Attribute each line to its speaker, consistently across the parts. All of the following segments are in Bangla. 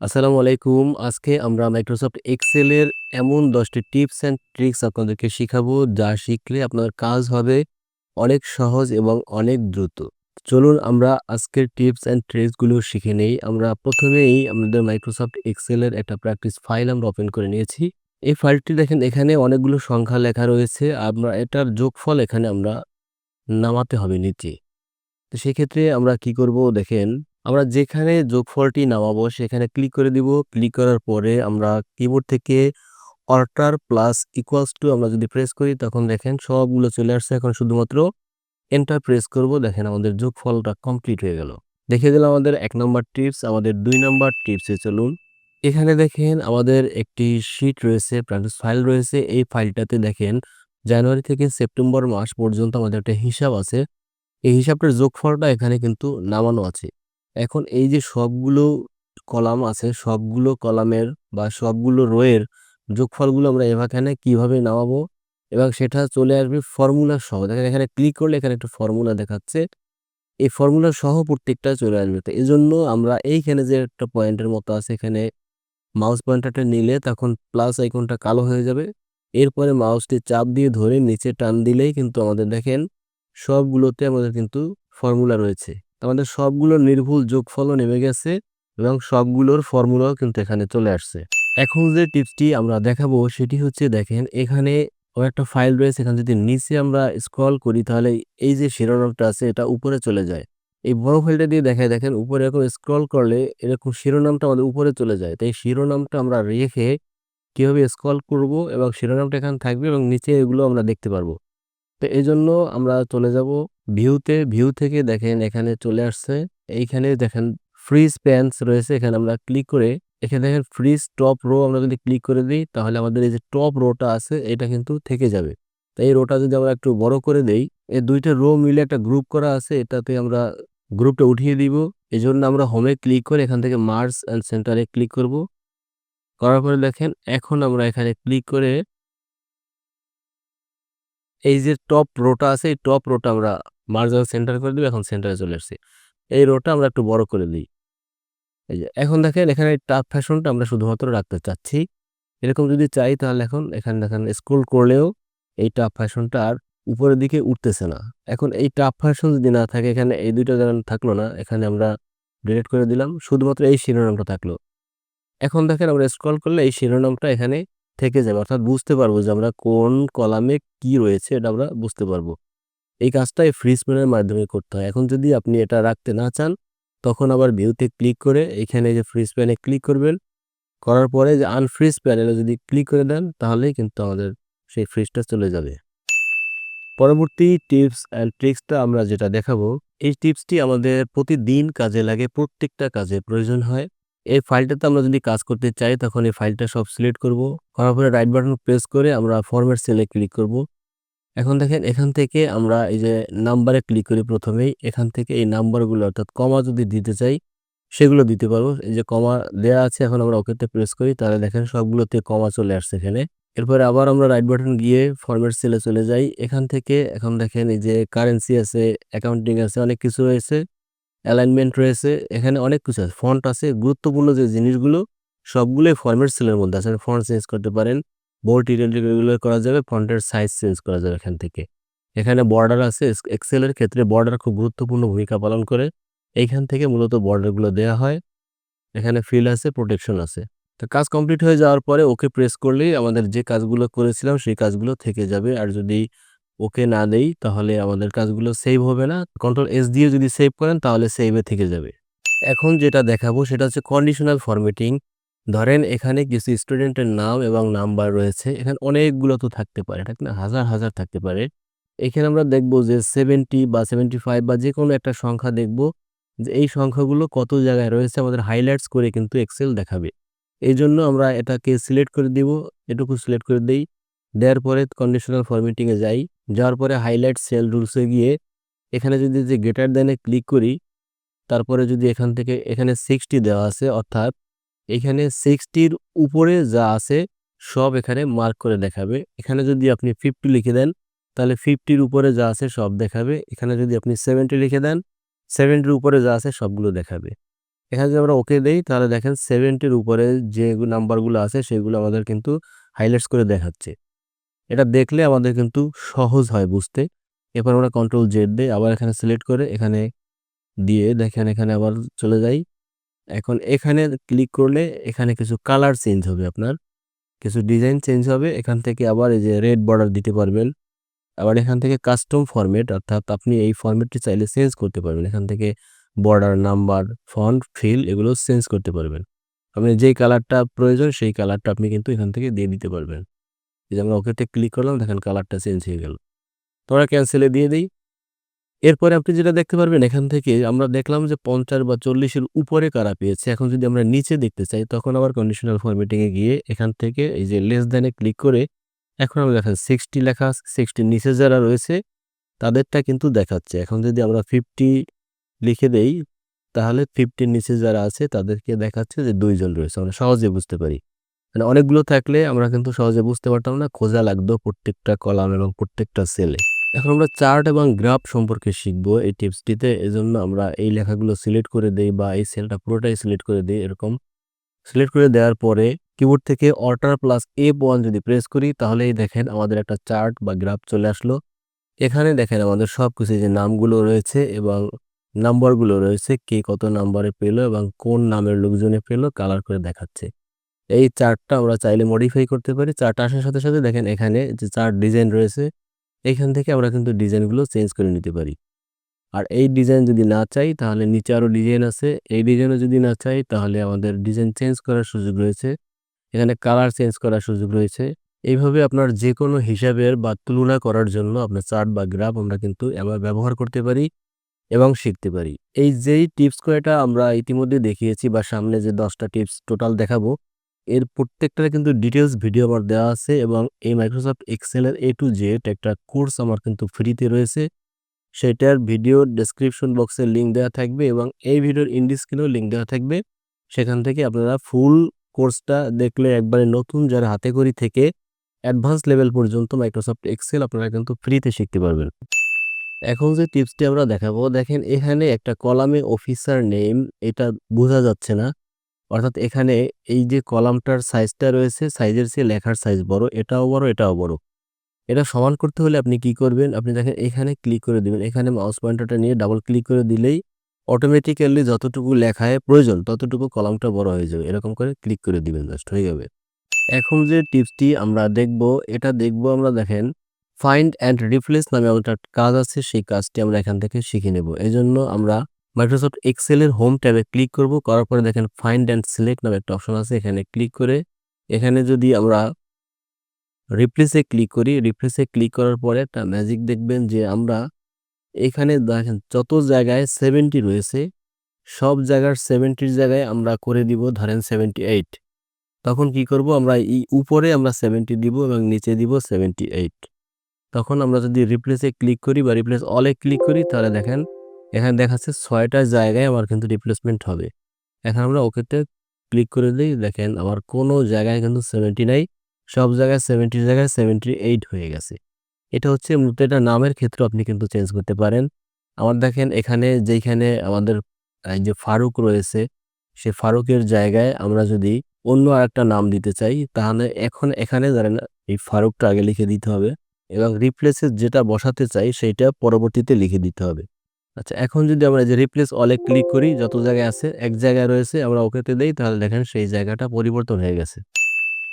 Speaker 1: আসসালামু আলাইকুম। আজকে আমরা মাইক্রোসফট এক্সেলের এমন দশটি টিপস অ্যান্ড ট্রিকস আপনাদেরকে শিখাবো, যা শিখলে আপনার কাজ হবে অনেক সহজ এবং অনেক দ্রুত। চলুন আমরা আজকের টিপস অ্যান্ড ট্রিকসগুলো শিখে নেই। আমরা প্রথমেই আমাদের মাইক্রোসফট এক্সেলের একটা প্র্যাকটিস ফাইল আমরা ওপেন করে নিয়েছি। এই ফাইলটি দেখেন এখানে অনেকগুলো সংখ্যা লেখা রয়েছে। আমরা এটার যোগফল এখানে আমরা নামাতে হবে নিচে। তো সেক্ষেত্রে আমরা কি করব দেখেন আমরা যেখানে যোগফলটি নামাবো, সেখানে ক্লিক করে দিব। ক্লিক করার পরে আমরা কিবোর্ড থেকে অল্টার প্লাস ইকুয়ালস টু আমরা যদি প্রেস করি, তখন দেখেন সবগুলো চলে আসছে। এখন শুধুমাত্র এন্টার প্রেস করব। দেখেন আমাদের যোগফলটা কমপ্লিট হয়ে গেল। দেখে দিলাম আমাদের এক নম্বর টিপস আমাদের দুই নম্বর টিপসে চলুন। এখানে দেখেন আমাদের একটি শিট রয়েছে ফাইল রয়েছে। এই ফাইলটাতে দেখেন জানুয়ারি থেকে সেপ্টেম্বর মাস পর্যন্ত আমাদের একটা হিসাব আছে। এই হিসাবটার যোগফলটা এখানে কিন্তু নামানো আছে। এখন এই যে সবগুলো কলাম আছে, সবগুলো কলামের বা সবগুলো রোয়ের যোগফলগুলো আমরা এখানে কীভাবে নামাবো এবং সেটা চলে আসবে ফর্মুলা সহ। দেখেন এখানে ক্লিক করলে এখানে একটা ফর্মুলা দেখাচ্ছে। এই ফর্মুলা সহ প্রত্যেকটা চলে আসবে। তো এই জন্য আমরা এইখানে যে একটা পয়েন্টের মতো আছে, এখানে মাউস পয়েন্টারটা নিলে তখন প্লাস আইকনটা কালো হয়ে যাবে। এরপরে মাউসটি চাপ দিয়ে ধরে নিচে টান দিলেই কিন্তু আমাদের দেখেন সবগুলোতে আমাদের কিন্তু ফর্মুলা রয়েছে। আমাদের সবগুলোর নির্ভুল যোগফলও নেমে গেছে এবং সবগুলোর ফর্মুলাও কিন্তু এখানে চলে আসছে। এখন যে টিপসটি আমরা দেখাবো সেটি হচ্ছে দেখেন, এখানে ও একটা ফাইল রয়েছে, এখানে যদি নিচে আমরা স্ক্রল করি তাহলে এই যে শিরোনামটা আছে এটা উপরে চলে যায়। এই বড় ফাইলটা দিয়ে দেখায় দেখেন উপরে এরকম স্ক্রল করলে এরকম শিরোনামটা আমাদের উপরে চলে যায়। তাই শিরোনামটা আমরা রেখে কীভাবে স্ক্রল করব এবং শিরোনামটা এখানে থাকবে এবং নিচে এগুলো আমরা দেখতে পারব। তো এই জন্য আমরা চলে যাব ভিউতে, ভিউ থেকে দেখেন এখানে চলে আসছে। এইখানে দেখেন ফ্রিজ প্যান্স রয়েছে। এখানে আমরা ক্লিক করে, এখানে দেখেন ফ্রিজ টপ রো আমরা যদি ক্লিক করে দিই, তাহলে আমাদের এই যে টপ রোটা আছে, এটা কিন্তু থেকে যাবে। তাই এই রোটা যদি আমরা একটু বড় করে দেই, এই দুইটা রো মিলে একটা গ্রুপ করা আছে, এটাতে আমরা গ্রুপটা উঠিয়ে দিব। এই জন্য আমরা হোমে ক্লিক করে এখান থেকে মার্স অ্যান্ড সেন্টারে ক্লিক করব। করার পরে দেখেন, এখন আমরা এখানে ক্লিক করে, এই যে টপ রোটা আছে, এই টপ রোটা আমরা মার্জার সেন্টার করে দিব, এখন সেন্টারে চলে আসছি। এই রোটা আমরা একটু বড় করে দিই। এই যে, এখন দেখেন এখানে টাপ ফ্যাশনটা আমরা শুধুমাত্র রাখতে চাচ্ছি। এরকম যদি চাই তাহলে এখন এখানে দেখেন স্ক্রোল করলেও এই টাপ ফ্যাশনটা আর উপরের দিকে উঠতেছে না। এখন এই টাপ ফ্যাশন যদি না থাকে, এখানে এই দুইটা যেমন থাকল না, এখানে আমরা ডিলিট করে দিলাম, শুধুমাত্র এই শিরোনামটা থাকল। এখন দেখেন আমরা স্ক্রল করলে এই শিরোনামটা এখানে থেকে যাবে। অর্থাৎ বুঝতে পারব যে আমরা কোন কলামে কি রয়েছে, এটা আমরা বুঝতে পারব। এই কাজটা এই ফ্রিজ প্যানের মাধ্যমে করতে হয়। এখন যদি আপনি এটা রাখতে না চান, তখন আবার ভিউতে ক্লিক করে এখানে যে ফ্রিজ প্যানে ক্লিক করবেন। করার পরে যে আনফ্রিজ প্যানেলে যদি ক্লিক করে দেন, তাহলেই কিন্তু আমাদের সেই ফ্রিজটা চলে যাবে। পরবর্তী টিপস অ্যান্ড ট্রিক্সটা আমরা যেটা দেখাবো, এই টিপসটি আমাদের প্রতিদিন কাজে লাগে, প্রত্যেকটা কাজে প্রয়োজন হয়। এই ফাইলটাতে আমরা যদি কাজ করতে চাই, তখন এই ফাইলটা সব সিলেক্ট করব। করার পরে রাইট বাটন প্রেস করে আমরা ফরম্যাট সেলে ক্লিক করব। এখন দেখেন, এখান থেকে আমরা এই যে নাম্বারে ক্লিক করি প্রথমেই, এখান থেকে এই নাম্বারগুলো অর্থাৎ কমা যদি দিতে চাই, সেগুলো দিতে পারব। এই যে কমা দেয়া আছে, এখন আমরা ওকেতে প্রেস করি, তাহলে দেখেন সবগুলোতে কমা চলে আসছে এখানে। এরপরে আবার আমরা রাইট বাটন গিয়ে ফরম্যাট সেলে চলে যাই। এখান থেকে এখন দেখেন এই যে কারেন্সি আছে অ্যাকাউন্টিং আছে, অনেক কিছু রয়েছে অ্যালাইনমেন্ট রয়েছে, এখানে অনেক কিছু আছে। ফন্ট আছে, গুরুত্বপূর্ণ যে জিনিসগুলো, সবগুলোই ফরম্যাট সেলের মধ্যে আছে। ফন্ট চেঞ্জ করতে পারেন। বোল্ড রেগুলার করা যাবে ফন্টের সাইজ চেঞ্জ করা যাবে এখান থেকে। এখানে বর্ডার আছে এক্সেলের ক্ষেত্রে বর্ডার খুব গুরুত্বপূর্ণ ভূমিকা পালন করে। এইখান থেকে মূলত বর্ডারগুলো দেওয়া হয়। এখানে ফিল আছে প্রোটেকশন আছে। তো কাজ কমপ্লিট হয়ে যাওয়ার পরে ওকে প্রেস করলেই আমাদের যে কাজগুলো করেছিলাম, সেই কাজগুলো থেকে যাবে। আর যদি ওকে না দেই, তাহলে আমাদের কাজগুলো সেভ হবে না। কন্ট্রোল এস দিয়ে যদি সেভ করেন, তাহলে সেভে থেকে যাবে। এখন যেটা দেখাবো, সেটা হচ্ছে কন্ডিশনাল ফরম্যাটিং ধরেন এখানে কিছু স্টুডেন্টের নাম এবং নাম্বার রয়েছে, এখানে অনেকগুলো তো থাকতে পারে, ঠিক না? হাজার হাজার থাকতে পারে। এখানে আমরা দেখব যে সেভেন্টি বা সেভেন্টি ফাইভ বা যে কোনো একটা সংখ্যা দেখব যে এই সংখ্যাগুলো কত জায়গায় রয়েছে, আমাদের হাইলাইটস করে কিন্তু এক্সেল দেখাবে। এই জন্য আমরা এটাকে সিলেক্ট করে দিব, এটুকু সিলেক্ট করে দিই। দেওয়ার পরে কন্ডিশনাল ফরম্যাটিংয়ে যাই। যাওয়ার পরে হাইলাইট সেল রুলসে গিয়ে এখানে যদি যে গেটার দেনে ক্লিক করি, তারপরে যদি এখান থেকে, এখানে সিক্সটি দেওয়া আছে, অর্থাৎ এখানে সিক্সটির উপরে যা আছে, সব এখানে মার্ক করে দেখাবে এখানে যদি আপনি ফিফটি লিখে দেন, তাহলে ফিফটির উপরে যা আছে, সব দেখাবে এখানে যদি আপনি সেভেন্টি লিখে দেন সেভেন্টির উপরে যা আছে, সবগুলো দেখাবে এখানে যদি আমরা ওকে দেই, তাহলে দেখেন 70 এর উপরে যে নাম্বারগুলো আছে, সেগুলো আমাদের কিন্তু হাইলাইটস করে দেখাচ্ছে। এটা দেখলে আমাদের কিন্তু সহজ হয় বুঝতে। এরপর আমরা কন্ট্রোল জেড দেই, আবার এখানে সিলেক্ট করে এখানে দিয়ে দেখেন এখানে আবার চলে যাই। এখন এখানে ক্লিক করলে এখানে কিছু কালার চেঞ্জ হবে আপনার। কিছু ডিজাইন চেঞ্জ হবে। এখান থেকে আবার এই যে রেড বর্ডার দিতে পারবেন। আবার এখান থেকে কাস্টম ফরম্যাট অর্থাৎ আপনি এই ফরম্যাটটি চাইলে চেঞ্জ করতে পারবেন। এখান থেকে বর্ডার, নাম্বার, ফন্ট, ফিল এগুলো চেঞ্জ করতে পারবেন। আপনি যেই কালারটা প্রয়োজন সেই কালারটা আপনি কিন্তু এখান থেকে দিয়ে দিতে পারবেন। এই যে আমরা ওকেতে ক্লিক করলাম দেখেন কালারটা চেঞ্জ হয়ে গেল। তো আমরা ক্যানসেলে দিয়ে দেই। এরপরে আপনি যেটা দেখতে পারবেন, এখান থেকে আমরা দেখলাম যে ৫০ বা চল্লিশের উপরে কারা পেয়েছে। এখন যদি আমরা নিচে দেখতে চাই, তখন আবার কন্ডিশনাল ফরম্যাটিং গিয়ে এখান থেকে এই যে লেস দ্যান এ ক্লিক করে এখন আমরা দেখেন 60 লেখা 60 নিচে যারা রয়েছে, তাদেরটা কিন্তু দেখাচ্ছে। এখন যদি আমরা 50 লিখে দেই, তাহলে 50 এর নিচে যারা আছে, তাদেরকে দেখাচ্ছে যে ২ জন রয়েছে। আমরা সহজে বুঝতে পারি। মানে অনেকগুলো থাকলে আমরা কিন্তু সহজে বুঝতে পারতাম না। খোঁজা লাগতো প্রত্যেকটা কলাম এবং প্রত্যেকটা সেলে। এখন আমরা চার্ট এবং গ্রাফ সম্পর্কে শিখব এই টিপসটিতে। এজন্য আমরা এই লেখাগুলো সিলেক্ট করে দেই বা এই সেলটা পুরোটাই সিলেক্ট করে দেই এরকম। সিলেক্ট করে দেওয়ার পরে কিবোর্ড থেকে অল্টার প্লাস F1 যদি প্রেস করি তাহলেই দেখেন আমাদের একটা চার্ট বা গ্রাফ চলে আসলো। এখানে দেখেন আমাদের সবকিছু যে নামগুলো রয়েছে এবং নাম্বারগুলো রয়েছে কে কত নাম্বারে পেল এবং কোন নামের লোকজনে পেল কালার করে দেখাচ্ছে। এই চার্টটা আমরা চাইলে মডিফাই করতে পারি। চার্ট আসার সাথে, সাথে দেখেন এখানে যে চার্ট ডিজাইন রয়েছে এখান থেকে আমরা কিন্তু ডিজাইনগুলো চেঞ্জ করে নিতে পারি। আর এই ডিজাইন যদি না চাই, তাহলে নিচে আরও ডিজাইন আছে। এই ডিজাইনও যদি না চাই, তাহলে আমাদের ডিজাইন চেঞ্জ করার সুযোগ রয়েছে। এখানে কালার চেঞ্জ করার সুযোগ রয়েছে। এইভাবে আপনার যে কোনো হিসাবের বা তুলনা করার জন্য আপনার চার্ট বা গ্রাফ আমরা কিন্তু এবার ব্যবহার করতে পারি এবং শিখতে পারি। এই যেই টিপস কয়টা আমরা ইতিমধ্যে দেখিয়েছি বা সামনে যে দশটা টিপস টোটাল দেখাবো এর প্রত্যেকটার কিন্তু ডিটেলস ভিডিও আমার দেওয়া আছে এবং এই মাইক্রোসফট এক্সেল এর এ টু জেড একটা কোর্স আমার কিন্তু ফ্রিতে রয়েছে। সেটার ভিডিও ডেসক্রিপশন বক্সে লিঙ্ক দেওয়া থাকবে এবং এই ভিডিওর ইন স্ক্রিনেও লিঙ্ক দেওয়া থাকবে। সেখান থেকে আপনারা ফুল কোর্সটা দেখলে একবারে নতুন যারা হাতেখড়ি থেকে অ্যাডভান্স লেভেল পর্যন্ত মাইক্রোসফট এক্সেল আপনারা কিন্তু ফ্রিতে শিখতে পারবেন। এখন যে টিপসটি আমরা দেখাবো, দেখেন এখানে একটা কলামে অফিসার নেম এটা বোঝা যাচ্ছে না। অর্থাৎ এখানে এই যে কলামটার সাইজটা রয়েছে সাইজের চেয়ে লেখার সাইজ বড়। এটাও বড়, এটাও বড়। এটা সমান করতে হলে আপনি কি করবেন? আপনি দেখেন এখানে ক্লিক করে দিবেন। এখানে মাউস পয়েন্টারটা নিয়ে ডাবল ক্লিক করে দিলেই অটোমেটিক্যালি যতটুকু লেখায় প্রয়োজন ততটুকু কলামটা বড় হয়ে যাবে। এরকম করে ক্লিক করে দিবেন জাস্ট হয়ে যাবে। এখন যে টিপসটি আমরা দেখব এটা দেখব আমরা দেখেন ফাইন্ড অ্যান্ড রিপ্লেস নামে একটা কাজ আছে সেই কাজটি আমরা এখান থেকে শিখে নেব। এজন্য আমরা মাইক্রোসফট এক্সেল এর হোম ট্যাবে ক্লিক করব। করার পরে দেখেন ফাইন্ড অ্যান্ড সিলেক্ট নামে একটা অপশন আছে। এখানে ক্লিক করে এখানে যদি আমরা রিপ্লেসে ক্লিক করি, রিপ্লেসে ক্লিক করার পরে একটা ম্যাজিক দেখবেন যে আমরা এখানে দেখেন যত জায়গায় 70 রয়েছে সব জায়গার সেভেন্টির জায়গায় আমরা করে দিব ধরেন 78 তখন কি করব আমরা এই উপরে আমরা 70 দিব এবং নিচে দিব 78 তখন আমরা যদি রিপ্লেসে ক্লিক করি বা রিপ্লেস অলে ক্লিক করি তাহলে দেখেন এখানে দেখাচ্ছে ৬ টা জায়গায় আমার কিন্তু রিপ্লেসমেন্ট হবে। এখন আমরা ওকেতে ক্লিক করে দিই, দেখেন আমার কোনো জায়গায় কিন্তু 70 নাই। সব জায়গায় সেভেন্টির জায়গায় সেভেন্টি এইট হয়ে গেছে। এটা হচ্ছে মূলত এটা নামের ক্ষেত্রে আপনি কিন্তু চেঞ্জ করতে পারেন। আমার দেখেন এখানে যেইখানে আমাদের যে ফারুক রয়েছে, সে ফারুকের জায়গায় আমরা যদি অন্য আরেকটা নাম দিতে চাই, তাহলে এখন এখানে ধরেন এই ফারুকটা আগে লিখে দিতে হবে এবং রিপ্লেস যেটা বসাতে চাই, সেইটা পরবর্তীতে লিখে দিতে হবে। আচ্ছা এখন যদি আমরা এই যে রিপ্লেস অল ক্লিক করি, যত জায়গায় আছে, এক জায়গায় রয়েছে, আমরা ওকেতে দেই, তাহলে দেখেন সেই জায়গাটা পরিবর্তন হয়ে গেছে।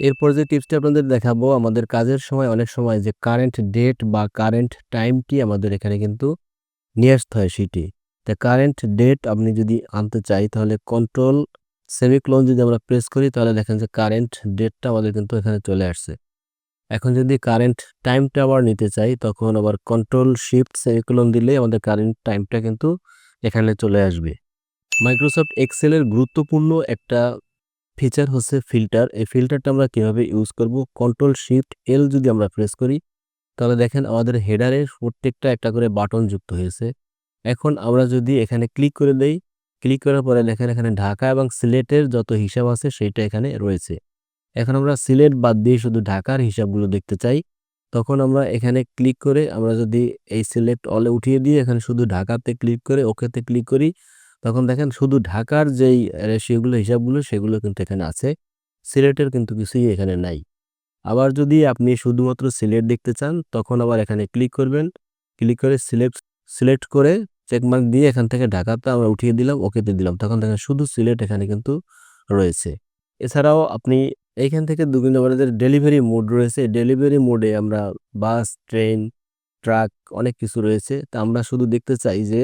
Speaker 1: এরপর যে টিপসটি আপনাদের দেখাবো, আমাদের কাজের সময় অনেক সময় যে কারেন্ট ডেট বা কারেন্ট টাইমটি আমাদের এখানে কিন্তু নিয়ে আসতে হয় শিটে। তা কারেন্ট ডেট আপনি যদি আনতে চাই, তাহলে কন্ট্রোল সেমিক্লোন যদি আমরা প্রেস করি, তাহলে দেখেন যে কারেন্ট ডেটটা আমাদের কিন্তু এখানে চলে আসছে। এখন যদি কারেন্ট টাইমটা আবার নিতে চাই তখন আবার কন্ট্রোল শিফট সেমিকোলন দিলে আমাদের কারেন্ট টাইমটা কিন্তু এখানে চলে আসবে। মাইক্রোসফট এক্সেলের গুরুত্বপূর্ণ একটা ফিচার হচ্ছে ফিল্টার। এই ফিল্টারটা আমরা কীভাবে ইউজ করব? কন্ট্রোল শিফট এল যদি আমরা প্রেস করি তাহলে দেখেন আমাদের হেডারের প্রত্যেকটা একটা করে বাটন যুক্ত হয়েছে। এখন আমরা যদি এখানে ক্লিক করে দেই, ক্লিক করার পরে দেখেন এখানে ঢাকা এবং সিলেটের যত হিসাব আছে সেইটা এখানে রয়েছে। এখন আমরা সিলেট বাদ দিয়ে শুধু ঢাকার হিসাবগুলো দেখতে চাই তখন আমরা এখানে ক্লিক করে আমরা যদি এই সিলেক্ট অলে উঠিয়ে দিয়ে এখানে শুধু ঢাকাতে ক্লিক করে ওকেতে ক্লিক করি তখন দেখেন শুধু ঢাকার যেই রেশিওগুলো হিসাবগুলো সেগুলো কিন্তু এখানে আছে। সিলেটের কিন্তু কিছুই এখানে নাই। আবার যদি আপনি শুধুমাত্র সিলেট দেখতে চান তখন আবার এখানে ক্লিক করবেন। ক্লিক করে সিলেক্ট সিলেক্ট করে চেক মার্ক দিয়ে এখান থেকে ঢাকাতে আমরা উঠিয়ে দিলাম, ওকেতে দিলাম। তখন দেখেন শুধু সিলেট এখানে কিন্তু রয়েছে। এছাড়াও আপনি এইখান থেকে গোবিন্দবাড়িদের ডেলিভারি মোড রয়েছে। ডেলিভারি মোডে আমরা বাস, ট্রেন, ট্রাক অনেক কিছু রয়েছে। তা আমরা শুধু দেখতে চাই যে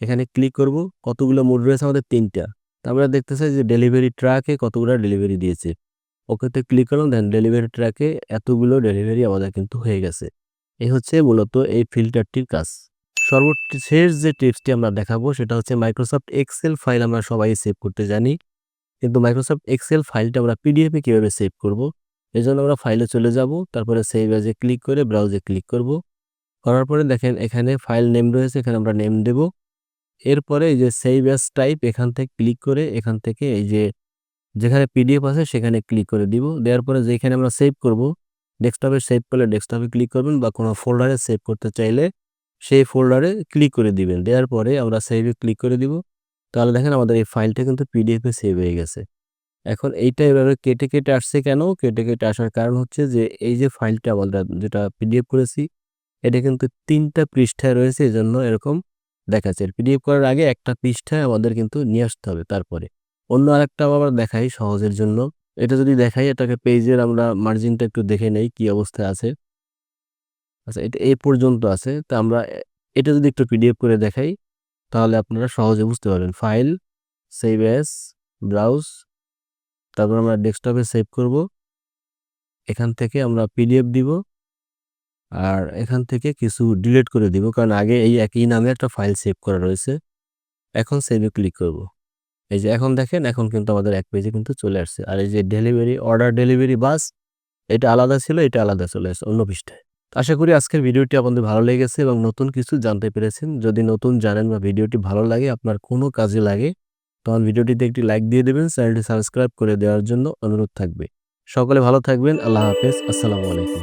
Speaker 1: এখানে ক্লিক করব। কতগুলো মোড রয়েছে আমাদের ৩ টা। তো আমরা দেখতে চাই যে ডেলিভারি ট্রাকে কতগুলো ডেলিভারি দিয়েছে। ওকেতে ক্লিক করলাম দেন ডেলিভারি ট্রাকে এতগুলো ডেলিভারি আমাদের কিন্তু হয়ে গেছে। এই হচ্ছে মূলত এই ফিল্টারটির কাজ। সর্বশেষ যে টিপসটি আমরা দেখাবো সেটা হচ্ছে মাইক্রোসফট এক্সেল ফাইল আমরা সবাই সেভ করতে জানি। কিন্তু মাইক্রোসফট এক্সেল ফাইলটা আমরা পিডিএফে কীভাবে সেভ করব? এজন্য আমরা ফাইলে চলে যাব। তারপরে সেভ এজ ক্লিক করে ব্রাউজে ক্লিক করব। করার পরে দেখেন এখানে ফাইল নেম রয়েছে এখানে আমরা নেম দেব। এরপরে এই যে সেভ এজ টাইপ এখান থেকে ক্লিক করে এখান থেকে এই যে যেখানে পিডিএফ আছে সেখানে ক্লিক করে দিব। দেওয়ার পরে যেখানে আমরা সেভ করব, ডেস্কটপে সেভ করলে ডেস্কটপে ক্লিক করবেন বা কোনো ফোল্ডারে সেভ করতে চাইলে সেই ফোল্ডারে ক্লিক করে দিবেন। দেওয়ার পরে আমরা সেভে ক্লিক করে দিব। তাহলে দেখেন আমাদের এই ফাইলটা কিন্তু পিডিএফে সেভ হয়ে গেছে। এখন এইটা এভাবে কেটে, কেটে আসছে কেন? কেটে, কেটে আসার কারণ হচ্ছে যে এই যে ফাইলটা আমরা যেটা পিডিএফ করেছি এটা কিন্তু তিনটা পৃষ্ঠায় রয়েছে এই জন্য এরকম দেখাচ্ছে। পিডিএফ করার আগে একটা পৃষ্ঠায় আমাদের কিন্তু নিয়ে আসতে হবে তারপরে। অন্য আরেকটা আবার দেখাই সহজের জন্য। এটা যদি দেখাই এটাকে পেজের আমরা মার্জিনটা একটু দেখে নেই কি অবস্থায় আছে। আচ্ছা এটা এ পর্যন্ত আছে। তা আমরা এটা যদি একটু পিডিএফ করে দেখাই তাহলে আপনারা সহজে বুঝতে পারবেন। ফাইল, সেভ এজ, ব্রাউজ তারপর আমরা ডেস্কটপে সেভ করব। এখান থেকে আমরা পিডিএফ দিব। আর এখান থেকে কিছু ডিলিট করে দিব। কারণ আগে এই একই নামে একটা ফাইল সেভ করা রয়েছে। এখন সেভে ক্লিক করব। এই যে এখন দেখেন এখন কিন্তু আমাদের এক পেজে কিন্তু চলে আসছে। আর এই যে ডেলিভারি অর্ডার ডেলিভারি বাস এটা আলাদা ছিল, এটা আলাদা চলে আসছে অন্য পৃষ্ঠায়। আশা করি আজকের ভিডিওটি আপনাদের ভালো লেগেছে এবং নতুন কিছু জানতে পেরেছেন। যদি নতুন জানেন বা ভিডিওটি ভালো লাগে, আপনার কোনো কাজে লাগে, তখন ভিডিওটিতে একটি লাইক দিয়ে দেবেন। চ্যানেলটি সাবস্ক্রাইব করে দেওয়ার জন্য অনুরোধ থাকবে। সকলে ভালো থাকবেন। আল্লাহ হাফেজ। আসসালামু আলাইকুম।